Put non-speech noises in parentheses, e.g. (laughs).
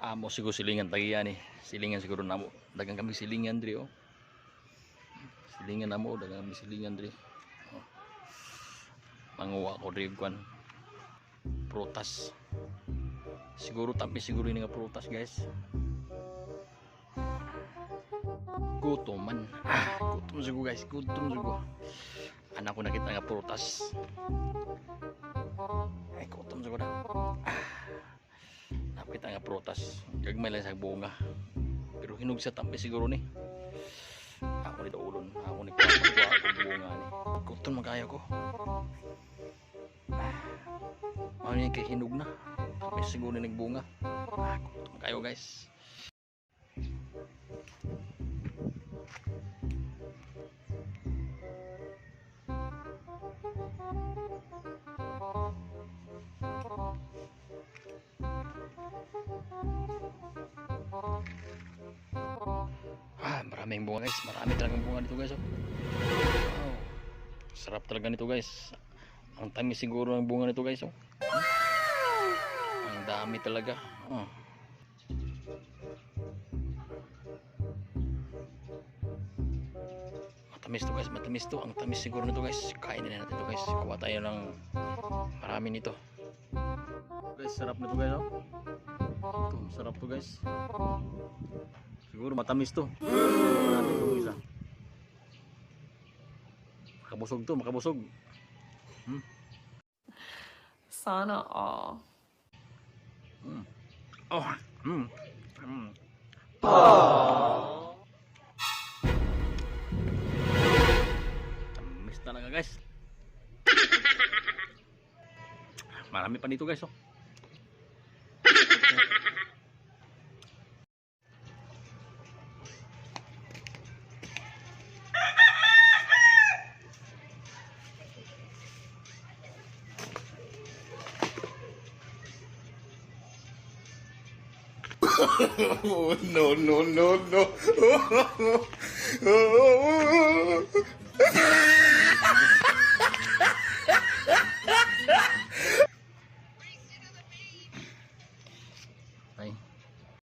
Amo siguro silingan tagiya ni. Silingan siguro namo. Dagang kami silingan diri oh. Silingan namo dagang kami silingan diri. Oh. Manguwa ko diri kwan. Prutas. Siguro tapi siguro ini nga prutas guys. Gutom man. Ah, gutom siguro guys. Gutom siguro. Anak ko nakita nga prutas. Ay, gutom siguro. Ah. Nga prutas. Gagmay lang sa bunga. Pero hinog sa tampi siguro ni. Ako ni ulon. Ako ni kuha ako bunga ni. Gutom magkaya ko. Ah. Ano yung kay hinog na. Tampi siguro ni nagbunga. Ah, gutom kayo guys. Maraming bunga guys. Marami talagang bunga dito guys. Oh. Wow. Sarap talaga nito guys. Ang tamis siguro ng bunga nito guys. Oh. Hmm? Ang dami talaga. Oh. Matamis to guys, matamis to. Ang tamis siguro nito guys. Kainin na natin to guys. Kuha tayo ng marami nito. Guys, sarap nito guys. Oh. Ito, sarap to guys. Siguro matamis to. Natin isa. Makabusog to, makabusog. Sana all. Oh, mm. Mm. Tamis talaga guys. (laughs) Marami pa dito guys oh. Oh, (laughs) no, no, no, no. (laughs)